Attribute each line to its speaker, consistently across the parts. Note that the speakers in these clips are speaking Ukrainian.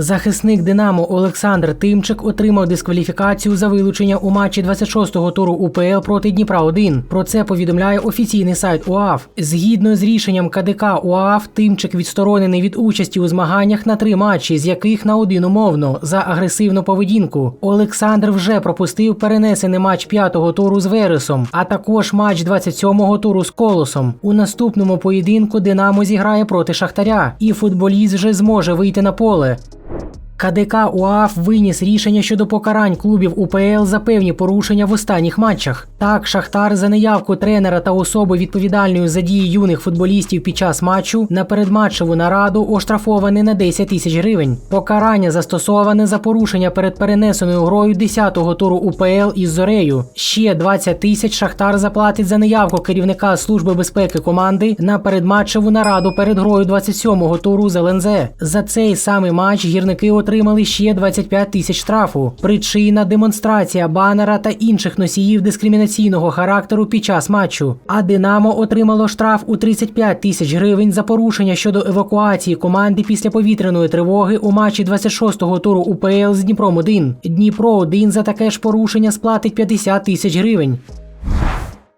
Speaker 1: Захисник Динамо Олександр Тимчик отримав дискваліфікацію за вилучення у матчі 26-го туру УПЛ проти Дніпра 1 Про це повідомляє офіційний сайт УАФ. Згідно з рішенням КДК УАФ, Тимчик відсторонений від участі у змаганнях на три матчі, з яких на один умовно за агресивну поведінку. Олександр вже пропустив перенесений матч п'ятого туру з Вересом, а також матч 27-го туру з Колосом. У наступному поєдинку Динамо зіграє проти Шахтаря, і футболіст вже зможе вийти на поле. you КДК УАФ виніс рішення щодо покарань клубів УПЛ за певні порушення в останніх матчах. Так, Шахтар за неявку тренера та особи відповідальної за дії юних футболістів під час матчу на передматчеву нараду оштрафований на 10 тисяч гривень. Покарання застосоване за порушення перед перенесеною грою 10-го туру УПЛ із Зорею. Ще 20 тисяч Шахтар заплатить за неявку керівника служби безпеки команди на передматчеву нараду перед грою 27-го туру з ЛНЗ. За цей самий матч гірники отримали ще 25 тисяч штрафу. Причина демонстрація банера та інших носіїв дискримінаційного характеру під час матчу. А Динамо отримало штраф у 35 тисяч гривень за порушення щодо евакуації команди після повітряної тривоги у матчі 26-го туру УПЛ з Дніпром 1 Дніпро 1 за таке ж порушення сплатить 50 тисяч гривень.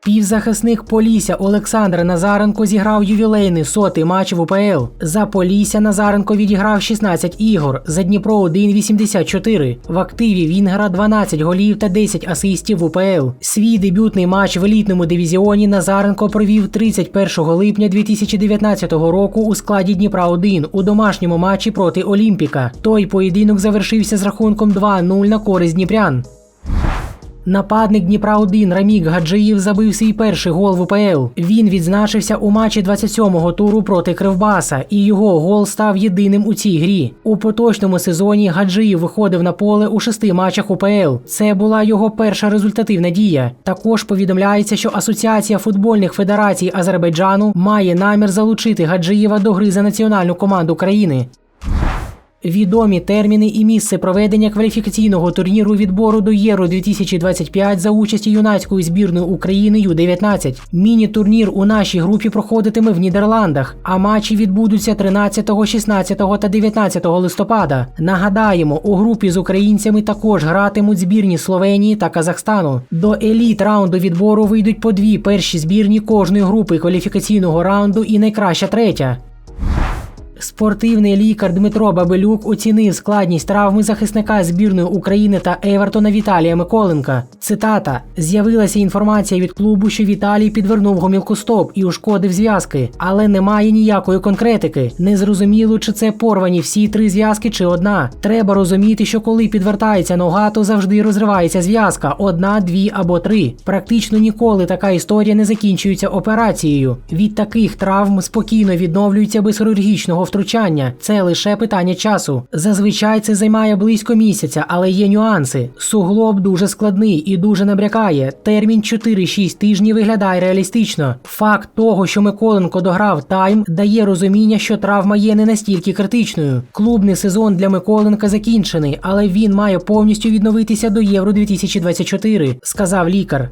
Speaker 1: Півзахисник Полісся Олександр Назаренко зіграв ювілейний сотий матч в УПЛ. За Полісся Назаренко відіграв 16 ігор, за Дніпро 1 – 84. В активі Вінгера 12 голів та 10 асистів в УПЛ. Свій дебютний матч в елітному дивізіоні Назаренко провів 31 липня 2019 року у складі Дніпра 1 у домашньому матчі проти Олімпіка. Той поєдинок завершився з рахунком 2-0 на користь Дніпрян. Нападник Дніпра 1 Рамік Гаджиїв забив свій перший гол в УПЛ. Він відзначився у матчі 27-го туру проти Кривбаса, і його гол став єдиним у цій грі. У поточному сезоні Гаджиїв виходив на поле у шести матчах УПЛ. Це була його перша результативна дія. Також повідомляється, що Асоціація футбольних федерацій Азербайджану має намір залучити Гаджиєва до гри за національну команду країни. Відомі терміни і місце проведення кваліфікаційного турніру відбору до Євро 2025 за участі юнацької збірної України Ю-19. Міні-турнір у нашій групі проходитиме в Нідерландах, а матчі відбудуться 13, 16 та 19 листопада. Нагадаємо, у групі з українцями також гратимуть збірні Словенії та Казахстану. До еліт раунду відбору вийдуть по дві перші збірні кожної групи кваліфікаційного раунду і найкраща третя. Спортивний лікар Дмитро Бабелюк оцінив складність травми захисника збірної України та Евертона Віталія Миколенка. Цитата: з'явилася інформація від клубу, що Віталій підвернув гомілку стоп і ушкодив зв'язки, але немає ніякої конкретики. Незрозуміло, чи це порвані всі три зв'язки, чи одна. Треба розуміти, що коли підвертається нога, то завжди розривається зв'язка: одна, дві або три. Практично ніколи така історія не закінчується операцією. Від таких травм спокійно відновлюються без хірургічного втручання. Це лише питання часу. Зазвичай це займає близько місяця, але є нюанси. Суглоб дуже складний і дуже набрякає. Термін 4-6 тижнів виглядає реалістично. Факт того, що Миколенко дограв тайм, дає розуміння, що травма є не настільки критичною. Клубний сезон для Миколенка закінчений, але він має повністю відновитися до Євро 2024, сказав лікар.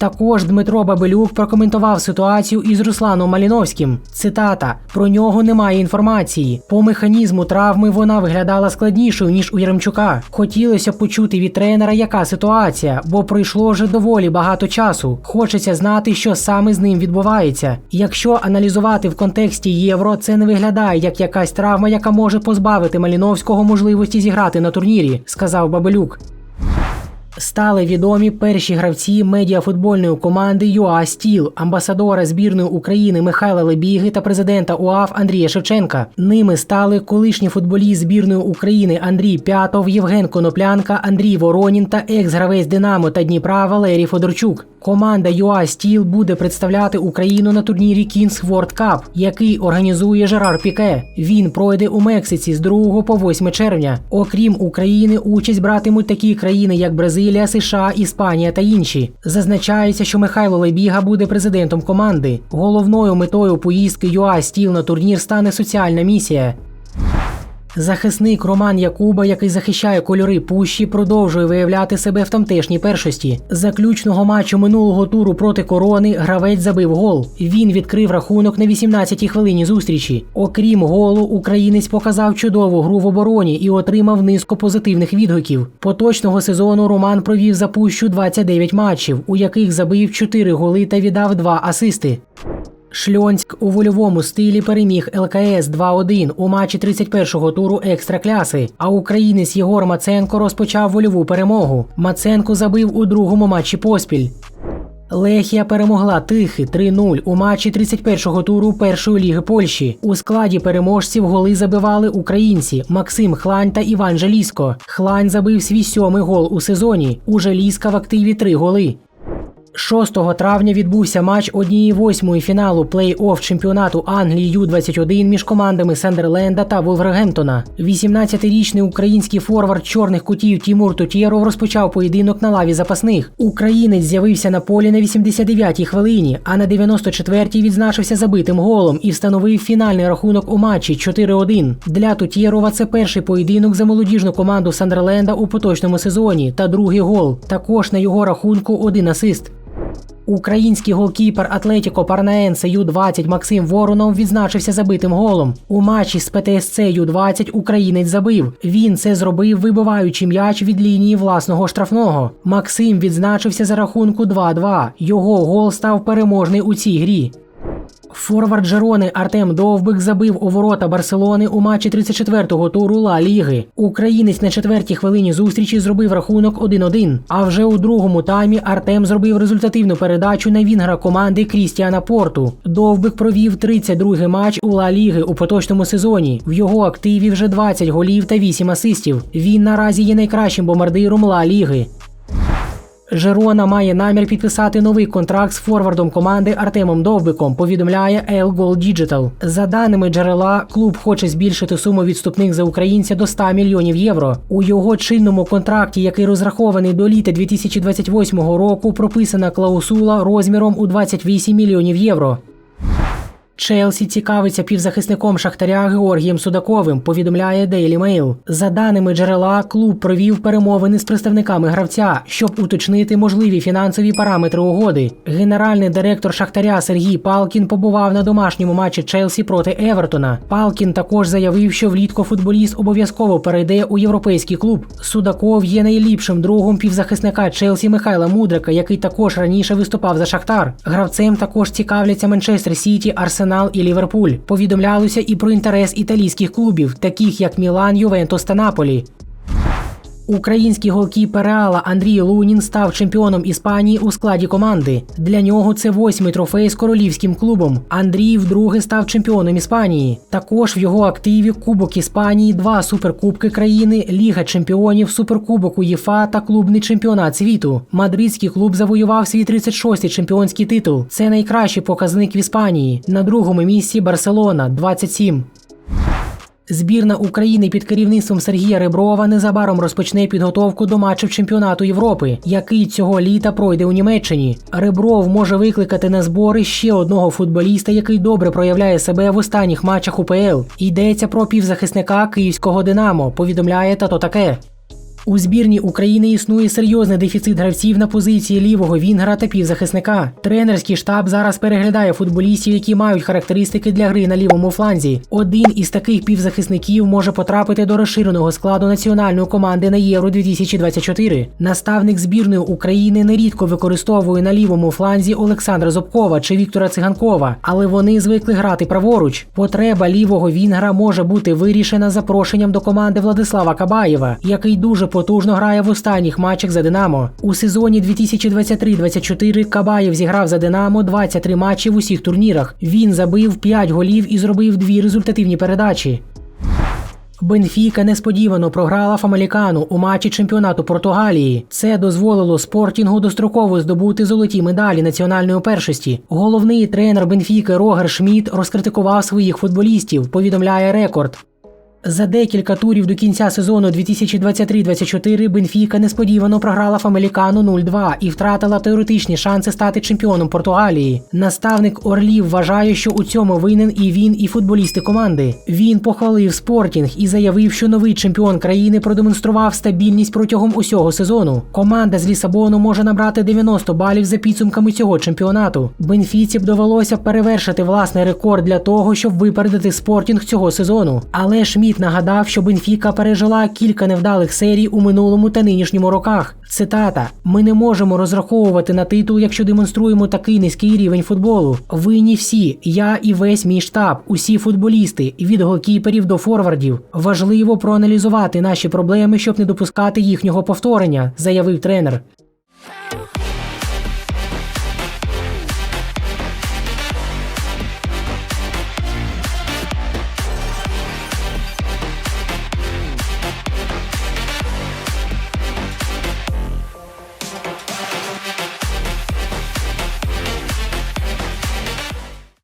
Speaker 1: Також Дмитро Бабелюк прокоментував ситуацію із Русланом Маліновським. Цитата: про нього немає інформації. По механізму травми вона виглядала складнішою ніж у Яремчука. Хотілося почути від тренера, яка ситуація, бо пройшло вже доволі багато часу. Хочеться знати, що саме з ним відбувається. Якщо аналізувати в контексті євро, це не виглядає як якась травма, яка може позбавити Маліновського можливості зіграти на турнірі, сказав Бабелюк. Стали відомі перші гравці медіафутбольної команди ЮА Стіл, амбасадора збірної України Михайла Лебіги та президента УАФ Андрія Шевченка. Ними стали колишній футболіст збірної України Андрій П'ятов, Євген Коноплянка, Андрій Воронін та екс-гравець Динамо та Дніпра Валерій Федорчук. Команда ЮА Стіл буде представляти Україну на турнірі Kings World Cup, який організує Жерар Піке. Він пройде у Мексиці з 2 по 8 червня. Окрім України, участь братимуть такі країни, як Бразилія, США, Іспанія та інші. Зазначається, що Михайло Лебіга буде президентом команди. Головною метою поїздки ЮА Стіл на турнір стане соціальна місія. Захисник Роман Якуба, який захищає кольори пущі, продовжує виявляти себе в тамтешній першості. Заключного матчу минулого туру проти корони гравець забив гол. Він відкрив рахунок на 18-й хвилині зустрічі. Окрім голу, українець показав чудову гру в обороні і отримав низку позитивних відгуків. Поточного сезону Роман провів за пущу 29 матчів, у яких забив 4 голи та віддав 2 асисти. Шльонськ у вольовому стилі переміг ЛКС 2-1 у матчі 31-го туру екстракляси. А українець Єгор Маценко розпочав вольову перемогу. Маценко забив у другому матчі поспіль. Лехія перемогла Тихи 3-0 у матчі 31-го туру першої ліги Польщі. У складі переможців голи забивали українці Максим Хлань та Іван Желіско. Хлань забив свій сьомий гол у сезоні. У Желіска в активі три голи. 6 травня відбувся матч однієї восьмої фіналу плей-офф чемпіонату Англії Ю-21 між командами Сендерленда та Волвергемптона. 18-річний український форвард чорних кутів Тімур Тутєров розпочав поєдинок на лаві запасних. Українець з'явився на полі на 89-й хвилині, а на 94-й відзначився забитим голом і встановив фінальний рахунок у матчі 4-1. Для Тутєрова це перший поєдинок за молодіжну команду Сандерленда у поточному сезоні та другий гол. Також на його рахунку один асист. Український голкіпер Атлетіко Парнаенсе Ю-20 Максим Воронов відзначився забитим голом. У матчі з ПТСЦ Ю-20 українець забив. Він це зробив, вибиваючи м'яч від лінії власного штрафного. Максим відзначився за рахунку 2-2. Його гол став переможний у цій грі. Форвард Жерони Артем Довбик забив у ворота Барселони у матчі 34-го туру Ла Ліги. Українець на четвертій хвилині зустрічі зробив рахунок 1-1. А вже у другому таймі Артем зробив результативну передачу на вінгра команди Крістіана Порту. Довбик провів 32-й матч у Ла Ліги у поточному сезоні. В його активі вже 20 голів та 8 асистів. Він наразі є найкращим бомбардиром Ла Ліги. Жерона має намір підписати новий контракт з форвардом команди Артемом Довбиком. Повідомляє El Digital. За даними джерела, клуб хоче збільшити суму відступних за українця до 100 мільйонів євро. У його чинному контракті, який розрахований до літа 2028 року, прописана клаусула розміром у 28 мільйонів євро. Челсі цікавиться півзахисником Шахтаря Георгієм Судаковим, повідомляє Daily Mail. За даними джерела, клуб провів перемовини з представниками гравця, щоб уточнити можливі фінансові параметри угоди. Генеральний директор Шахтаря Сергій Палкін побував на домашньому матчі Челсі проти Евертона. Палкін також заявив, що влітку футболіст обов'язково перейде у європейський клуб. Судаков є найліпшим другом півзахисника Челсі Михайла Мудрика, який також раніше виступав за Шахтар. Гравцем також цікавляться Манчестер Сіті, Арсенал. Арсенал і Ліверпуль. Повідомлялося і про інтерес італійських клубів, таких як Мілан, Ювентус та Наполі. Український голкіпер Реала Андрій Лунін став чемпіоном Іспанії у складі команди. Для нього це восьмий трофей з королівським клубом. Андрій вдруге став чемпіоном Іспанії. Також в його активі Кубок Іспанії, два суперкубки країни, Ліга чемпіонів, суперкубок УЄФА та клубний чемпіонат світу. Мадридський клуб завоював свій 36-й чемпіонський титул. Це найкращий показник в Іспанії. На другому місці Барселона 27. Збірна України під керівництвом Сергія Реброва незабаром розпочне підготовку до матчів чемпіонату Європи, який цього літа пройде у Німеччині. Ребров може викликати на збори ще одного футболіста, який добре проявляє себе в останніх матчах УПЛ. Йдеться про півзахисника київського Динамо. Повідомляє тато таке. У збірні України існує серйозний дефіцит гравців на позиції лівого вінгера та півзахисника. Тренерський штаб зараз переглядає футболістів, які мають характеристики для гри на лівому фланзі. Один із таких півзахисників може потрапити до розширеного складу національної команди на Євро 2024. Наставник збірної України нерідко використовує на лівому фланзі Олександра Зобкова чи Віктора Циганкова, але вони звикли грати праворуч. Потреба лівого вінгера може бути вирішена запрошенням до команди Владислава Кабаєва, який дуже потужно грає в останніх матчах за Динамо. У сезоні 2023-24 Кабаєв зіграв за Динамо 23 матчі в усіх турнірах. Він забив 5 голів і зробив дві результативні передачі. Бенфіка несподівано програла Фамалікану у матчі чемпіонату Португалії. Це дозволило спортінгу достроково здобути золоті медалі національної першості. Головний тренер Бенфіки Рогер Шмідт розкритикував своїх футболістів. Повідомляє рекорд. За декілька турів до кінця сезону 2023-24 Бенфіка несподівано програла Фамелікану 0-2 і втратила теоретичні шанси стати чемпіоном Португалії. Наставник Орлів вважає, що у цьому винен і він, і футболісти команди. Він похвалив спортінг і заявив, що новий чемпіон країни продемонстрував стабільність протягом усього сезону. Команда з Лісабону може набрати 90 балів за підсумками цього чемпіонату. Бенфіці б довелося перевершити власний рекорд для того, щоб випередити спортінг цього сезону. Але Шміт нагадав, що Бенфіка пережила кілька невдалих серій у минулому та нинішньому роках. Цитата: Ми не можемо розраховувати на титул, якщо демонструємо такий низький рівень футболу. Винні всі, я і весь мій штаб, усі футболісти, від голкіперів до форвардів. Важливо проаналізувати наші проблеми, щоб не допускати їхнього повторення, заявив тренер.